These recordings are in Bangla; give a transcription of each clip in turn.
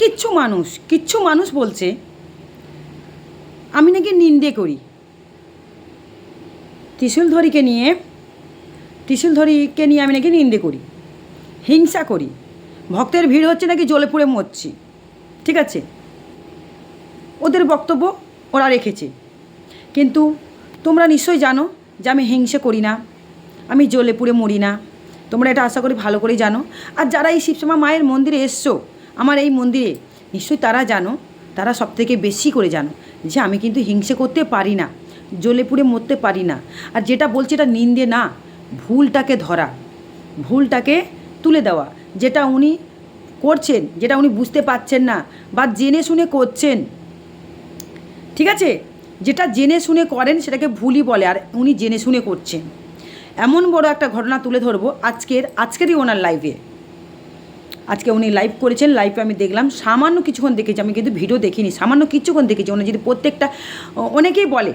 কিচ্ছু মানুষ কিচ্ছু মানুষ বলছে, আমি নাকি নিন্দে করি। ত্রিশুলধরীকে নিয়ে ত্রিশুলধরীকে নিয়ে আমি নাকি নিন্দে করি, হিংসা করি। ভক্তের ভিড় হচ্ছে নাকি জ্বলে পুড়ে মরছি, ঠিক আছে? ওদের বক্তব্য ওরা রেখেছে। কিন্তু তোমরা নিশ্চয়ই জানো যে আমি হিংসা করি না, আমি জলে পুড়ে মরি না। তোমরা এটা আশা করি ভালো করেই জানো। আর যারা এই শিবশ্যামা মায়ের মন্দিরে এসছো, আমার এই মন্দিরে, নিশ্চয়ই তারা জানো, তারা সব থেকে বেশি করে জানো যে আমি কিন্তু হিংসে করতে পারি না, জ্বলে পুড়ে মরতে পারি না। আর যেটা বলছে এটা নিন্দে না, ভুলটাকে ধরা, ভুলটাকে তুলে দেওয়া, যেটা উনি করছেন, যেটা উনি বুঝতে পারছেন না বা জেনে শুনে করছেন। ঠিক আছে? যেটা জেনে শুনে করেন সেটাকে ভুলই বলে, আর উনি জেনে শুনে করছেন। এমন বড় একটা ঘটনা তুলে ধরবো আজকের, আজকেরই ওনার লাইভে আজকে উনি লাইভ করেছেন লাইভে আমি দেখলাম, সামান্য কিছুক্ষণ দেখেছি, আমি কিন্তু ভিডিও দেখিনি, সামান্য কিছুক্ষণ দেখেছি, উনি যদি প্রত্যেকটা, অনেকেই বলে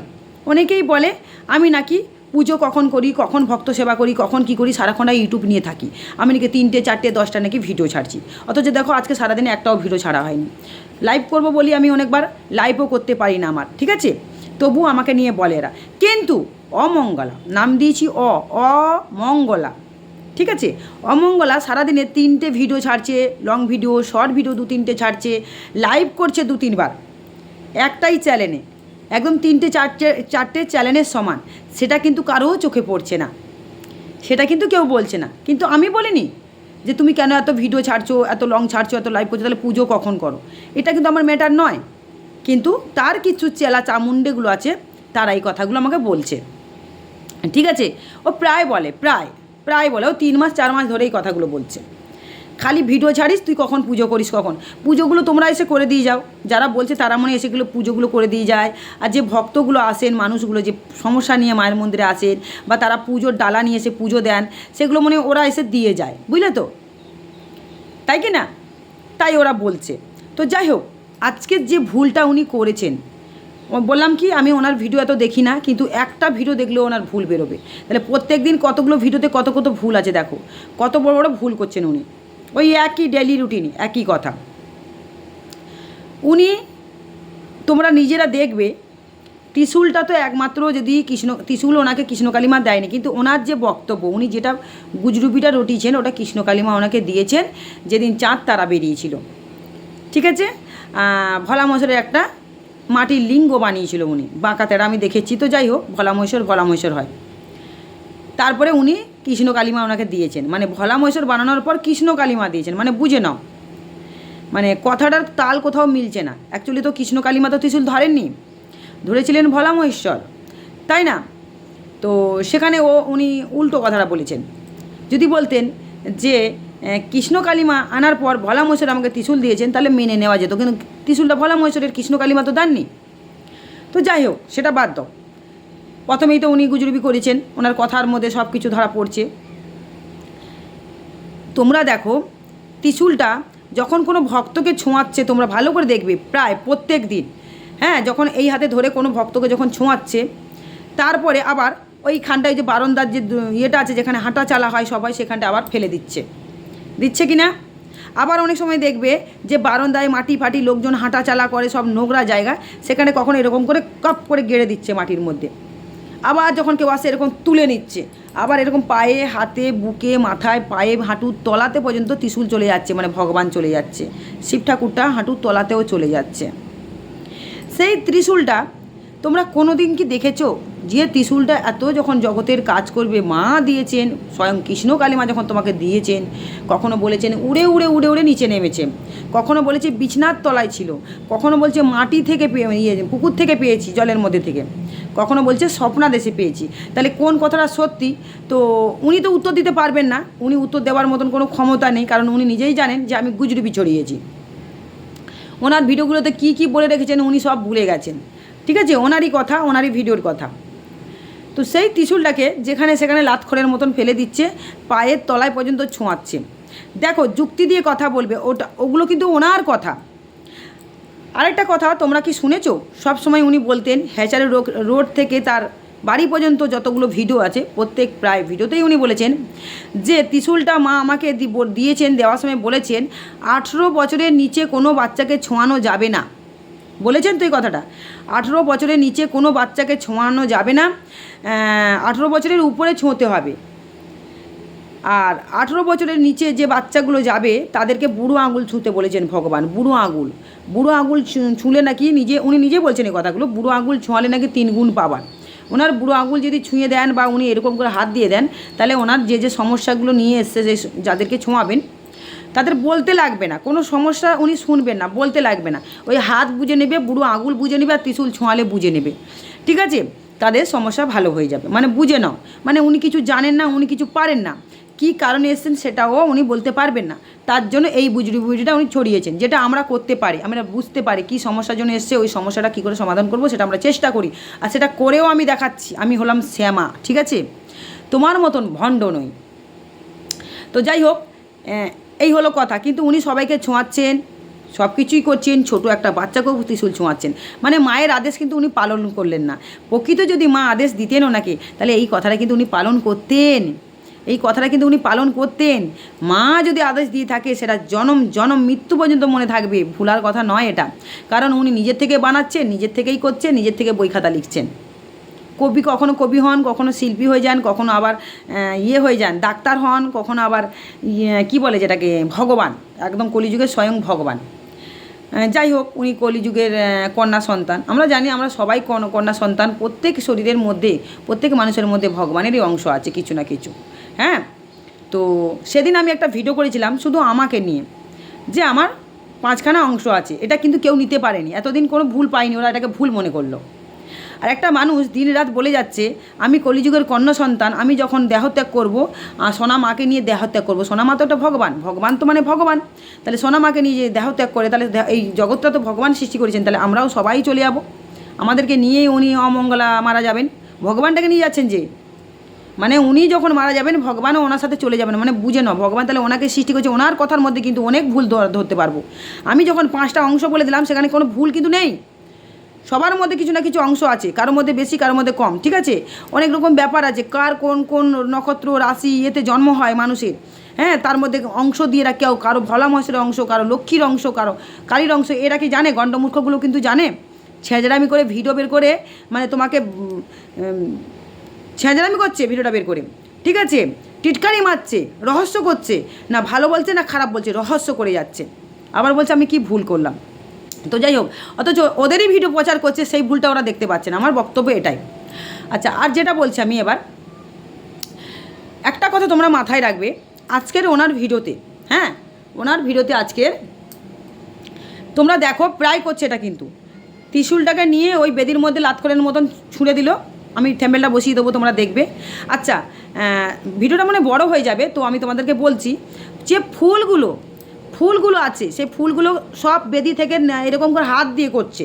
অনেকেই বলে, আমি নাকি পুজো কখন করি, কখন ভক্ত সেবা করি, কখন কি করি, সারাক্ষণ ইউটিউব নিয়ে থাকি। আমি নাকি তিনটে, চারটে, দশটা নাকি ভিডিও ছাড়ছি। অথচ দেখো, আজকে সারাদিনে একটাও ভিডিও ছাড়া হয়নি। লাইভ করব বলি আমি অনেকবার লাইভও করতে পারি না আমার, ঠিক আছে? তবু আমাকে নিয়ে বলে এরা। কিন্তু অমঙ্গলা। নাম দিয়েছি অ, অমঙ্গলা। ঠিক আছে? অমঙ্গলা সারাদিনে তিনটে ভিডিও ছাড়ছে লং ভিডিও শর্ট ভিডিও দু তিনটে ছাড়ছে লাইভ করছে দু তিনবার। একটাই চ্যানেলে একদম তিনটে চারটে চারটে চ্যানেলের সমান। সেটা কিন্তু কারোও চোখে পড়ছে না। সেটা কিন্তু কেউ বলছে না। কিন্তু আমি বলিনি যে তুমি কেন এত ভিডিও ছাড়ছো, এত লং ছাড়ছো, এত লাইভ করছ, তাহলে পুজো কখন করো? এটা কিন্তু আমার ম্যাটার নয়। কিন্তু তার কিছু চেলা চামুন্ডেগুলো আছে, তারা এই কথাগুলো আমাকে বলছে। ঠিক আছে? ও প্রায় বলে, প্রায় প্রায় বলে। ও তিন মাস, চার মাস ধরে এই কথাগুলো বলছে। খালি ভিডিও ছাড়িস, তুই কখন পুজো করিস কখন? পুজোগুলো তোমরা এসে করে দিয়ে যাও। যারা বলছে তারা মনে এসেগুলো পুজোগুলো করে দিয়ে যায়। আর যে ভক্তগুলো আসেন, মানুষগুলো যে সমস্যা নিয়ে মায়ের মন্দিরে আসেন বা তারা পুজোর ডালা নিয়ে এসে পুজো দেন, সেগুলো মনে ওরা এসে দিয়ে যায়। বুঝলে তো? তাই কি না? তাই ওরা বলছে। তো যাই হোক, আজকের যে ভুলটা উনি করেছেন বললাম কি, আমি ওনার ভিডিও এত দেখি না, কিন্তু একটা ভিডিও দেখলেও ওনার ভুল বেরোবে। তাহলে প্রত্যেক দিন কতগুলো ভিডিওতে কত কত ভুল আছে দেখো। কত বড় বড় ভুল করছেন উনি। ওই একই ডেলি রুটিন একই কথা। উনি, তোমরা নিজেরা দেখবে, ত্রিশুলটা তো একমাত্র যদি কৃষ্ণ, ত্রিশুল ওনাকে কৃষ্ণকালিমা দেয়নি, কিন্তু ওনার যে বক্তব্য, উনি যেটা গুজরুপিটা রটিয়েছেন ওটা কৃষ্ণকালিমা ওনাকে দিয়েছেন, যেদিন চাঁদ তারা বেরিয়েছিল। ঠিক আছে? ভোলা মহেশ্বরের একটা মাটির লিঙ্গ বানিয়েছিল উনি, বাঁকা তেরা আমি দেখেছি তো, যাই হোক ভোলা মহেশ্বর ভোলা মহেশ্বর হয়। তারপরে উনি কৃষ্ণ কালিমা ওনাকে দিয়েছেন মানে ভোলা মহেশ্বর বানানোর পর কৃষ্ণ কালিমা দিয়েছেন মানে বুঝে নাও। মানে কথাটার তাল কোথাও মিলছে না। অ্যাকচুয়ালি তো কৃষ্ণ কালিমা তো ত্রিশুল ধরেননি, ধরেছিলেন ভোলা মহেশ্বর তাই না? তো সেখানে ও, উনি উল্টো কথাটা বলেছেন। যদি বলতেন যে আহ, কৃষ্ণ কালিমা আনার পর ভোলা মহেশ্বর আমাকে ত্রিশুল দিয়েছেন তাহলে মেনে নেওয়া যেত। কিন্তু ত্রিশুলটা ভোলা মহেশ্বরের কৃষ্ণ কালিমা তো দেননি। তো যাই হোক সেটা বাদ দাও। প্রথমেই তো উনি গুজরুবি করেছেন ওনার কথার মধ্যে সব কিছু ধরা পড়ছে। তোমরা দেখো ত্রিশুলটা যখন কোনো ভক্তকে ছোঁয়াচ্ছে তোমরা ভালো করে দেখবে প্রায় প্রত্যেক দিন। হ্যাঁ যখন এই হাতে ধরে কোনো ভক্তকে যখন ছোঁয়াচ্ছে তারপরে আবার ওই ওইখানটায় যে বারন্দার যে ইয়েটা আছে যেখানে হাঁটা চালা হয় সবাই সেখানটা আবার ফেলে দিচ্ছে। দিচ্ছে কি না আবার অনেক সময় দেখবে যে বারন্দায় মাটি ফাটি লোকজন হাঁটা চালা করে, সব নোংরা জায়গা, সেখানে কখনো এরকম করে কপ করে গেড়ে দিচ্ছে মাটির মধ্যে। আবার যখন কেউ আসে, এরকম তুলে নিচ্ছে। আবার এরকম পায়ে, হাতে, বুকে, মাথায়, পায়ে, হাঁটুর তলাতে পর্যন্ত ত্রিশূল চলে যাচ্ছে মানে ভগবান চলে যাচ্ছে। শিব ঠাকুরটা হাঁটুর তলাতেও চলে যাচ্ছে। সেই ত্রিশূলটা তোমরা কোনো দিন কি দেখেছ যে ত্রিশূলটা এত যখন জগতের কাজ করবে? মা দিয়েছেন, স্বয়ং কৃষ্ণ কালীমা যখন তোমাকে দিয়েছেন, কখনো বলেছেন, উড়ে উড়ে উড়ে উড়ে নিচে নেমেছে। কখনো বলেছে, বিছনার তলায় ছিল। কখনো বলছে, মাটি থেকে পেয়ে ইয়ে পুকুর থেকে পেয়েছি, জলের মধ্যে থেকে। কখনো বলছে স্বপ্না দেশে পেয়েছি। তাহলে কোন কথাটা সত্যি? তো উনি তো উত্তর দিতে পারবেন না। উনি উত্তর দেওয়ার মতন কোনো ক্ষমতা নেই, কারণ উনি নিজেই জানেন যে আমি গুজরুপি ছড়িয়েছি। ওনার ভিডিওগুলোতে কী কী বলে রেখেছেন, উনি সব ভুলে গেছেন। ঠিক আছে? ওনারই কথা, ওনারই ভিডিওর কথা। তো সেই ত্রিশুলটাকে যেখানে সেখানে লাতখড়ের মতন ফেলে দিচ্ছে, পায়ের তলায় পর্যন্ত ছোঁয়াচ্ছে। দেখো, যুক্তি দিয়ে কথা বলবে, ওটা, ওগুলো কিন্তু ওনার কথা। আরেকটা কথা, তোমরা কি শুনেছো? সব সময় উনি বলতেন, হ্যাচারি রোড থেকে তার বাড়ি পর্যন্ত যতগুলো ভিডিও আছে, প্রত্যেক প্রায় ভিডিওতেই উনি বলেছেন যে, ত্রিশুলটা মা আমাকে দিয়েছেন, দেওয়ার সময় বলেছেন, আঠেরো বছরের নিচে কোনো বাচ্চাকে ছোঁয়ানো যাবে না। বলেছেন তো এই কথাটা। আঠেরো বছরের নিচে কোনো বাচ্চাকে ছোঁয়ানো যাবে না আঠেরো বছরের উপরে ছোঁতে হবে। আর আঠেরো বছরের নিচে যে বাচ্চাগুলো যাবে, তাদেরকে বুড়ো আঙুল ছুঁতে বলেছেন ভগবান, বুড়ো আঙুল। বুড়ো আঙুল ছুঁলে নাকি নিজে, উনি নিজে বলছেন এই কথাগুলো, বুড়ো আঙুল ছোঁয়ালে নাকি তিন গুণ পাবার ওনার বুড়ো আঙুল যদি ছুঁয়ে দেন বা উনি এরকম করে হাত দিয়ে দেন, তাহলে ওনার যে যে সমস্যাগুলো নিয়ে এসছে, যে, যাদেরকে ছোঁয়াবেন তাদের বলতে লাগবে না, কোনো সমস্যা উনি শুনবেন না, বলতে লাগবে না। ওই হাত বুঝে নেবে, বুড়ো আঙুল বুঝে নেবে আর ত্রিশুল ছোঁয়ালে বুঝে নেবে। ঠিক আছে? তাদের সমস্যা ভালো হয়ে যাবে। মানে বুঝে নাও। মানে উনি কিছু জানেন না, উনি কিছু পারেন না। কী কারণে এসেছেন সেটাও উনি বলতে পারবেন না। তার জন্য এই বুজুরি বুজুরিটা উনি ছড়িয়েছেন, যেটা আমরা করতে পারি, আমরা বুঝতে পারি কী সমস্যার জন্য এসছে, ওই সমস্যাটা কী করে সমাধান করব সেটা আমরা চেষ্টা করি। আর সেটা করেও আমি দেখাচ্ছি। আমি হলাম শ্যামা, ঠিক আছে? তোমার মতন ভণ্ড নই। তো যাই হোক এই হলো কথা। কিন্তু উনি সবাইকে ছোঁয়াচ্ছেন সব কিছুই করছেন, ছোট একটা বাচ্চাকেও ত্রিশুল ছোঁয়াচ্ছেন। মানে মায়ের আদেশ কিন্তু উনি পালন করলেন না। প্রকৃত যদি মা আদেশ দিতেন ওনাকে, তাহলে এই কথাটা কিন্তু উনি পালন করতেন। এই কথাটা কিন্তু উনি পালন করতেন। মা যদি আদেশ দিয়ে থাকে, সেটা জনম জনম মৃত্যু পর্যন্ত মনে থাকবে। ভুলার কথা নয় এটা। কারণ উনি নিজের থেকে বানাচ্ছেন, নিজের থেকেই করছেন, নিজের থেকে বই খাতা লিখছেন। কবি কখনো কবি হন কখনো শিল্পী হয়ে যান কখনো আবার ইয়ে হয়ে যান ডাক্তার হন কখনো আবার ইয়ে, কি বলে যেটাকে ভগবান একদম কলিযুগের স্বয়ং ভগবান। যাই হোক উনি কলিযুগের কন্যা সন্তান। আমরা জানি আমরা সবাই কন- কন্যা সন্তান প্রত্যেক শরীরের মধ্যে প্রত্যেক মানুষের মধ্যে ভগবানেরই অংশ আছে কিছু না কিছু হ্যাঁ? তো সেদিন আমি একটা ভিডিও করেছিলাম শুধু আমাকে নিয়ে যে আমার পাঁচখানা অংশ আছে এটা কিন্তু কেউ নিতে পারেনি। এতদিন কোনো ভুল পায়নি ওরা এটাকে ভুল মনে করল। আর একটা মানুষ দিন রাত বলে যাচ্ছে, আমি কলিযুগের কন্যা সন্তান, আমি যখন দেহত্যাগ করব আর সোনা মাকে নিয়ে দেহত্যাগ করব। সোনা মা তো একটা ভগবান ভগবান তো মানে ভগবান। তাহলে সোনা মাকে নিয়ে দেহত্যাগ করে, তাহলে এই জগৎটা তো ভগবান সৃষ্টি করেছেন, তাহলে আমরাও সবাই চলে যাব। আমাদেরকে নিয়েই উনি অমঙ্গলা মারা যাবেন। ভগবানটাকে নিয়ে যাচ্ছেন যে? মানে উনি যখন মারা যাবেন, ভগবানও ওনার সাথে চলে যাবেন মানে বুঝে নাও, ভগবান তাহলে ওনাকে সৃষ্টি করছে, ওনার কথার মধ্যে কিন্তু অনেক ভুল ধর- ধরতে পারব। আমি যখন পাঁচটা অংশ বলে দিলাম, সেখানে কোনো ভুল কিন্তু নেই। সবার মধ্যে কিছু না কিছু অংশ আছে, কারোর মধ্যে বেশি, কারোর মধ্যে কম, ঠিক আছে? অনেক রকম ব্যাপার আছে, কার কোন কোন নক্ষত্র রাশি এতে জন্ম হয় মানুষের হ্যাঁ? তার মধ্যে অংশ দিয়ে এরা কেউ, কারও ভোলা মহেশের অংশ, কারও লক্ষ্মীর অংশ, কারও কালীর অংশ, এরা কি জানে? গণ্ডমূর্খগুলো কিন্তু জানে। ছেঁচড়ামি করে ভিডিও বের করে মানে তোমাকে ছেঁচড়ামি করছে ভিডিওটা বের করে, ঠিক আছে? টিটকারি মারছে, রহস্য করছে, না ভালো বলছে, না খারাপ বলছে, রহস্য করে যাচ্ছে। আবার বলছে, আমি কি ভুল করলাম? তো যাই হোক, অথচ ওদেরই ভিডিও প্রচার করছে, সেই ভুলটা ওরা দেখতে পাচ্ছে না। আমার বক্তব্য এটাই। আচ্ছা আর যেটা বলছি আমি এবার, একটা কথা তোমরা মাথায় রাখবে, আজকের ওনার ভিডিওতে হ্যাঁ ওনার ভিডিওতে আজকের তোমরা দেখো, প্রায় করছে এটা কিন্তু। ত্রিশুলটাকে নিয়ে ওই বেদির মধ্যে লাতকলের মতন ছুঁড়ে দিল। আমি থ্যাম্বেলটা বসিয়ে দেবো, তোমরা দেখবে। আচ্ছা ভিডিওটা মানে বড় হয়ে যাবে, তো আমি তোমাদেরকে বলছি যে ফুলগুলো ফুলগুলো আছে, সেই ফুলগুলো সব বেদি থেকে এরকম করে হাত দিয়ে করছে।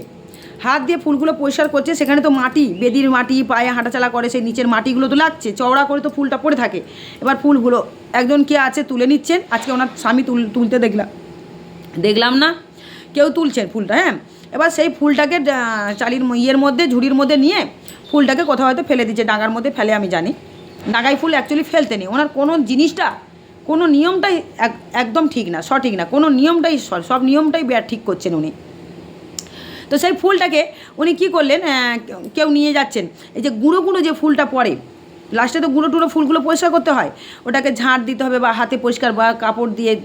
হাত দিয়ে ফুলগুলো পরিষ্কার করছে, সেখানে তো মাটি, বেদির মাটি, পায়ে হাঁটাচালা করে, সেই নিচের মাটিগুলো তো লাগছে, চওড়া করে তো ফুলটা পড়ে থাকে। এবার ফুলগুলো, একজন কে আছে তুলে নিচ্ছেন, আজকে ওনার স্বামী তুল, তুলতে দেখলাম। দেখলাম না, কেউ তুলছেন ফুলটা হ্যাঁ? এবার সেই ফুলটাকে চালির ইয়ের মধ্যে, ঝুড়ির মধ্যে নিয়ে ফুলটাকে কোথাও হয়তো ফেলে দিচ্ছে, ডাঙার মধ্যে ফেলে, আমি জানি। ডাঙায় ফুল অ্যাকচুয়ালি ফেলতে নেই ওনার কোনো জিনিসটা কোনো নিয়মটাই এক- একদম ঠিক না, সঠিক না, কোনো নিয়মটাই সব নিয়মটাই ঠিক করছেন উনি। তো সেই ফুলটাকে উনি কী করলেন কেউ নিয়ে যাচ্ছেন। এই যে গুঁড়ো গুঁড়ো যে ফুলটা পড়ে, লাস্টে তো গুঁড়ো টুড়ো ফুলগুলো পরিষ্কার করতে হয়। ওটাকে ঝাঁট দিতে হবে বা হাতে পরিষ্কার বা কাপড় দিয়ে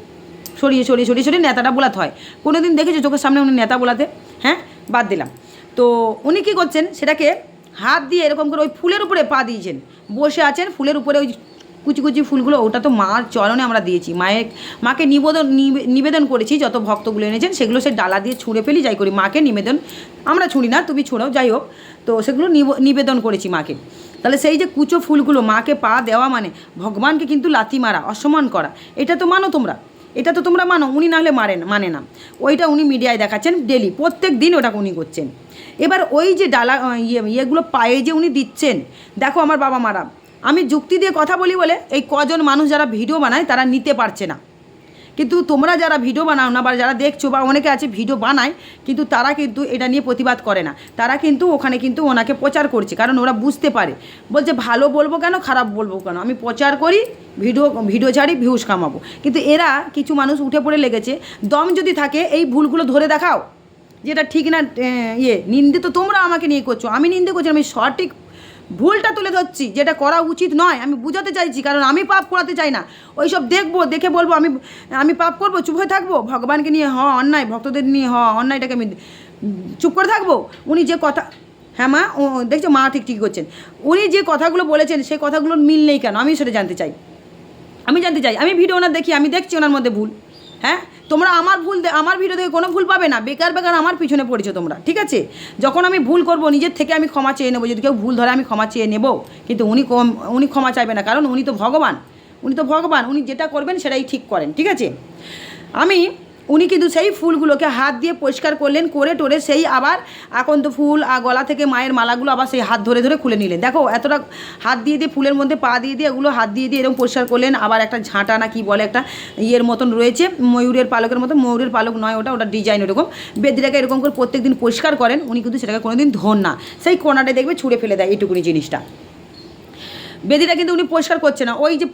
সরিয়ে সরিয়ে সরিয়ে সরিয়ে নেতাটা বোলাতে হয়। কোনো দিন দেখেছ চোখের সামনে উনি নেতা বোলাতে? হ্যাঁ? বাদ দিলাম। তো উনি কী করছেন, সেটাকে হাত দিয়ে এরকম করে ওই ফুলের উপরে পা দিয়েছেন। বসে আছেন, ফুলের উপরে ওই কুচি কুচি ফুলগুলো, ওটা তো মার চরণে আমরা দিয়েছি। মায়ের, মাকে নিবেদন, নিবে- নিবেদন করেছি, যত ভক্তগুলো এনেছেন, সেগুলো সে ডালা দিয়ে ছুঁড়ে ফেলি, যাই করি, মাকে নিবেদন, আমরা ছুঁড়ি না, তুমি ছুঁড়ো, যাই হোক। তো সেগুলো নিব- নিবেদন করেছি মাকে। তাহলে সেই যে কুচো ফুলগুলো, মাকে পা দেওয়া মানে ভগবানকে কিন্তু লাথি মারা, অসম্মান করা, এটা তো মানো তোমরা। এটা তো তোমরা মানো, উনি নাহলে মারেন মানে না। ওইটা উনি মিডিয়ায় দেখাচ্ছেন, ডেলি, প্রত্যেক দিন ওটা উনি করছেন। এবার ওই যে ডালা ইয়ে ইয়েগুলো পায়ে যে উনি দিচ্ছেন, দেখো আমার বাবা মারা আমি যুক্তি দিয়ে কথা বলি বলে এই কজন মানুষ যারা ভিডিও বানায় তারা নিতে পারছে না। কিন্তু তোমরা যারা ভিডিও বানাও না বা যারা দেখছ বা অনেকে আছে ভিডিও বানায়, কিন্তু তারা কিন্তু এটা নিয়ে প্রতিবাদ করে না। তারা কিন্তু ওখানে কিন্তু ওনাকে প্রচার করছে, কারণ ওরা বুঝতে পারে। বলছে, ভালো বলব কেন, খারাপ বলব কেন? আমি প্রচার করি, ভিডিও ভিডিও ছাড়ি, ভিউজ কামাবো। কিন্তু এরা কিছু মানুষ উঠে পড়ে লেগেছে, দম যদি থাকে, এই ভুলগুলো ধরে দেখাও। যেটা ঠিক না ইয়ে নিন্দে তো তোমরা আমাকে নিয়ে করছ। আমি নিন্দে করছি, আমি সঠিক ভুলটা তুলে ধরছি, যেটা করা উচিত নয়, আমি বুঝাতে চাইছি, কারণ আমি পাপ করাতে চাই না। ওইসব দেখব, দেখে বলব, আমি আমি পাপ করব, চুপ হয়ে থাকব? ভগবানকে নিয়ে হ অন্যায়, ভক্তদের নিয়ে হ অন্যায়টাকে আমি চুপ করে থাকব? উনি যে কথা হ্যাঁ মা, ও, দেখছ, মা ঠিক ঠিক করছেন। উনি যে কথাগুলো বলেছেন, সেই কথাগুলোর মিল নেই কেন? আমি সেটা জানতে চাই। আমি জানতে চাই, আমি ভিডিও ওনার দেখি, আমি দেখছি ওনার মধ্যে ভুল। হ্যাঁ? তোমরা আমার ভুল আমার ভিডিও থেকে কোনো ভুল পাবে না। বেকার বেকার আমার পিছনে পড়েছো তোমরা, ঠিক আছে? যখন আমি ভুল করব, নিজের থেকে আমি ক্ষমা চেয়ে নেব। যদি কেউ ভুল ধরে, আমি ক্ষমা চেয়ে নেব। কিন্তু উনি উনি ক্ষমা চাইবে না, কারণ উনি তো ভগবান। উনি তো ভগবান, উনি যেটা করবেন সেটাই ঠিক করেন, ঠিক আছে? আমি উনি কিন্তু সেই ফুলগুলোকে হাত দিয়ে পরিষ্কার করলেন, করে টোরে সেই আবার আকন্ত ফুল আর গলা থেকে মায়ের মালাগুলো আবার সেই হাত ধরে ধরে খুলে নিলেন। দেখো, এতটা হাত দিয়ে দিয়ে ফুলের মধ্যে পা দিয়ে দিয়ে এগুলো হাত দিয়ে দিয়ে এরকম পরিষ্কার করলেন, আবার একটা ঝাঁটা না কি বলে একটা ইয়ের মতন রয়েছে, ময়ূরের পালকের মতো ময়ূরের পালক নয়, ওটা ওটা ডিজাইন ওরকম বেদিটাকে এরকম করে প্রত্যেক দিন পরিষ্কার করেন, উনি কিন্তু সেটাকে কোনোদিন ধন না। সেই কোনাটা দেখবে ছুঁড়ে ফেলে দেয় এইটুকুনি জিনিসটা। বেদিটা কিন্তু উনি পরিষ্কার করছে না। ওই যে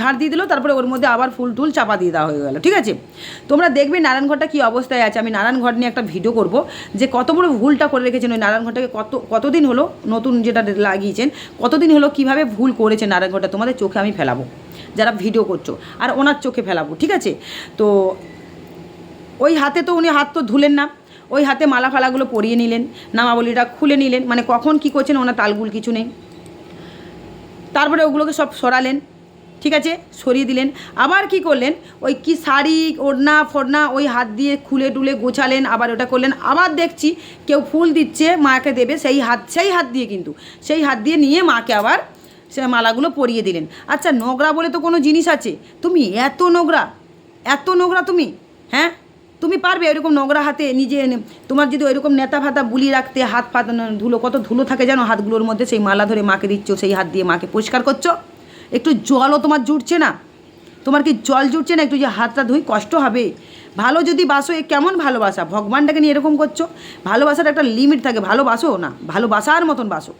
ঝাড় দিয়ে দিল, তারপরে ওর মধ্যে আবার ফুল টুল চাপা দিয়ে দেওয়া হয়ে গেল, ঠিক আছে? তোমরা দেখবে নারায়ণঘরটা কী অবস্থায় আছে। আমি নারায়ণঘর নিয়ে একটা ভিডিও করব যে কত বড় ভুলটা করে রেখেছেন ওই নারায়ণঘরটাকে কত, কতদিন হলো নতুন যেটা লাগিয়েছেন, কতদিন হলো কীভাবে ভুল করেছে নারায়ণঘরটা তোমাদের চোখে আমি ফেলাবো, যারা ভিডিও করছ, আর ওনার চোখে ফেলাবো, ঠিক আছে? তো ওই হাতে তো উনি হাত তো ধুলেন না, ওই হাতে মালা ফালাগুলো পরিয়ে নিলেন, নামাবলিটা খুলে নিলেন মানে কখন কি করছেন ওনার তালগুল কিছু নেই। তারপরে ওগুলোকে সব সরালেন, ঠিক আছে? সরিয়ে দিলেন। আবার কি করলেন? ওই কি শাড়ি, ওড়না, ফোড়না ওই হাত দিয়ে খুলে টুলে গোছালেন, আবার ওটা করলেন। আবার দেখছি কেউ ফুল দিচ্ছে, মাকে দেবে, সেই হাত সেই হাত দিয়ে কিন্তু। সেই হাত দিয়ে নিয়ে মাকে আবার সে মালাগুলো পরিয়ে দিলেন। আচ্ছা নোংরা বলে তো কোনো জিনিস আছে? তুমি এত নোংরা এত নোংরা তুমি হ্যাঁ? তুমি পারবে এরকম নোংরা হাতে নিজে তোমার যদি ওইরকম নেতা ফাতা বুলি রাখতে হাত ফাত ধুলো কত ধুলো থাকে জানো হাতগুলোর মধ্যে, সেই মালা ধরে মাকে দিচ্ছ, সেই হাত দিয়ে মাকে পরিষ্কার করছ। একটু জলও তোমার জুটছে না। তোমার কি জল জুটছে না? একটু যে হাতটা ধুই, কষ্ট হবে। ভালো যদি বাসো, এ কেমন ভালোবাসা? ভগবানটাকে নিয়ে এরকম করছ? ভালোবাসার একটা লিমিট থাকে ভালোবাসো না। ভালোবাসার মতন বাসো।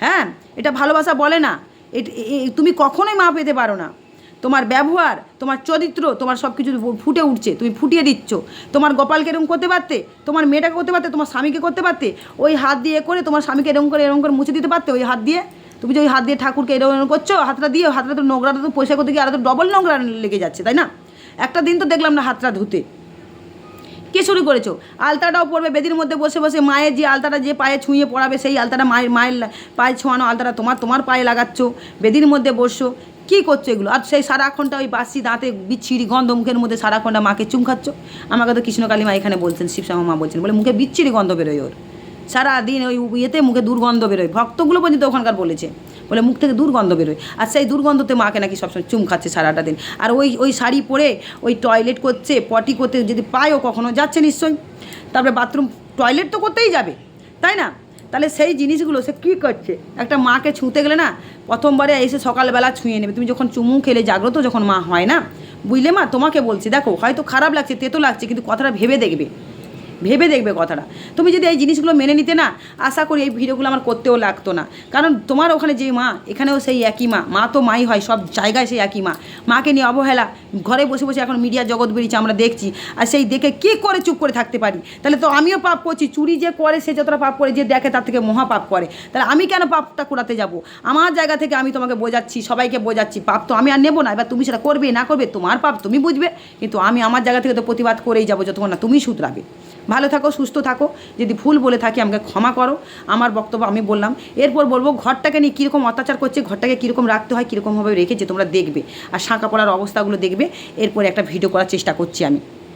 হ্যাঁ? এটা ভালোবাসা বলে না। এ- তুমি কখনোই মা পেতে পারো না। তোমার ব্যবহার, তোমার চরিত্র, তোমার সব কিছু ফুটে উঠছে, তুমি ফুটিয়ে দিচ্ছ। তোমার গোপালকে এরকম করতে পারতে? তোমার মেয়েটাকে করতে পারতে? তোমার স্বামীকে করতে পারতে? ওই হাত দিয়ে করে তোমার স্বামীকে এরকম করে এরকম করে মুছে দিতে পারতে ওই হাত দিয়ে? তুমি যে ওই হাত দিয়ে ঠাকুরকে এরকম এরকম করছ, হাতটা দিয়ে, হাতটা তো নোংরাটা তো পয়সা করতে গিয়ে আর তো ডবল নোংরা লেগে যাচ্ছে, তাই না? একটা দিন তো দেখলাম না হাতটা ধুতে। কে শুরু করেছ? আলতাটাও পড়বে বেদির মধ্যে বসে বসে মায়ের যে আলতাটা যে পায়ে ছুঁয়ে পড়াবে, সেই আলতাটা মায়ের মায়ের পায়ে ছোঁয়ানো আলতাটা তোমার তোমার পায়ে লাগাচ্ছ। বেদির মধ্যে বসছো, কী করছ এগুলো? আর সেই সারাক্ষণটা ওই বাসি দাঁতে বিচ্ছিরি গন্ধ মুখের মধ্যে সারাক্ষণটা মাকে চুম খাচ্ছ। আমাকে তো কৃষ্ণকালী মা এখানে বলছেন, শিবশ্যামা মা বলছেন, বলে মুখে বিচ্ছিরি গন্ধ বেরোয় ওর। সারাদিন ওই ইয়েতে মুখে দুর্গন্ধ বেরোয়। ভক্তগুলো পর্যন্ত ওখানকার বলেছে। বলে মুখ থেকে দুর্গন্ধ বেরোয়। আর সেই দুর্গন্ধতে মাকে নাকি সবসময় চুম খাচ্ছে সারাটা দিন। আর ওই ওই শাড়ি পরে, ওই টয়লেট করছে পটি করতে যদি পায়ও কখনো, যাচ্ছে নিশ্চয়ই। তারপরে বাথরুম টয়লেট তো করতেই যাবে, তাই না? তাহলে সেই জিনিসগুলো সে কী করছে? একটা মাকে ছুঁতে গেলে না, প্রথমবারে এসে সকালবেলা ছুঁয়ে নেবে। তুমি যখন চুমু খেলে জাগ্রত যখন মা হয় না, বুঝলে মা? তোমাকে বলছি, দেখো, হয়তো খারাপ লাগছে, তেতো লাগছে, কিন্তু কথাটা ভেবে দেখবে। ভেবে দেখবে কথাটা। তুমি যদি এই জিনিসগুলো মেনে নিতে না, আশা করি এই ভিডিওগুলো আমার করতেও লাগতো না। কারণ তোমার ওখানে যে মা, এখানেও সেই একই মা। মা তো মাই হয়, সব জায়গায় সেই একই মা। মাকে নিয়ে অবহেলা, ঘরে বসে বসে এখন মিডিয়া জগৎ বেরিয়েছে, আমরা দেখছি। আর সেই দেখে কী করে চুপ করে থাকতে পারি? তাহলে তো আমিও পাপ করছি। চুরি যে করে, সে যতটা পাপ করে, যে দেখে তার থেকে মহা পাপ করে। তাহলে আমি কেন পাপটা করাতে যাব? আমার জায়গা থেকে আমি তোমাকে বোঝাচ্ছি, সবাইকে বোঝাচ্ছি। পাপ তো আমি আর নেব না। এবার তুমি সেটা করবে, না করবে, তোমার পাপ, তুমি বুঝবে। কিন্তু আমি আমার জায়গা থেকে তো প্রতিবাদ করেই যাব, যতক্ষণ না তুমি শুধরাবে। ভালো থাকো, সুস্থ থাকো। যদি ভুল বলে থাকি, আমাকে ক্ষমা করো। আমার বক্তব্য আমি বললাম। এরপর বলব, ঘরটাকে নিয়ে কীরকম অত্যাচার করছে, ঘরটাকে কীরকম রাখতে হয়, কীরকমভাবে রেখেছে, তোমরা দেখবে। আর শাঁকা পড়ার অবস্থাগুলো দেখবে। এরপর একটা ভিডিও করার চেষ্টা করছি আমি।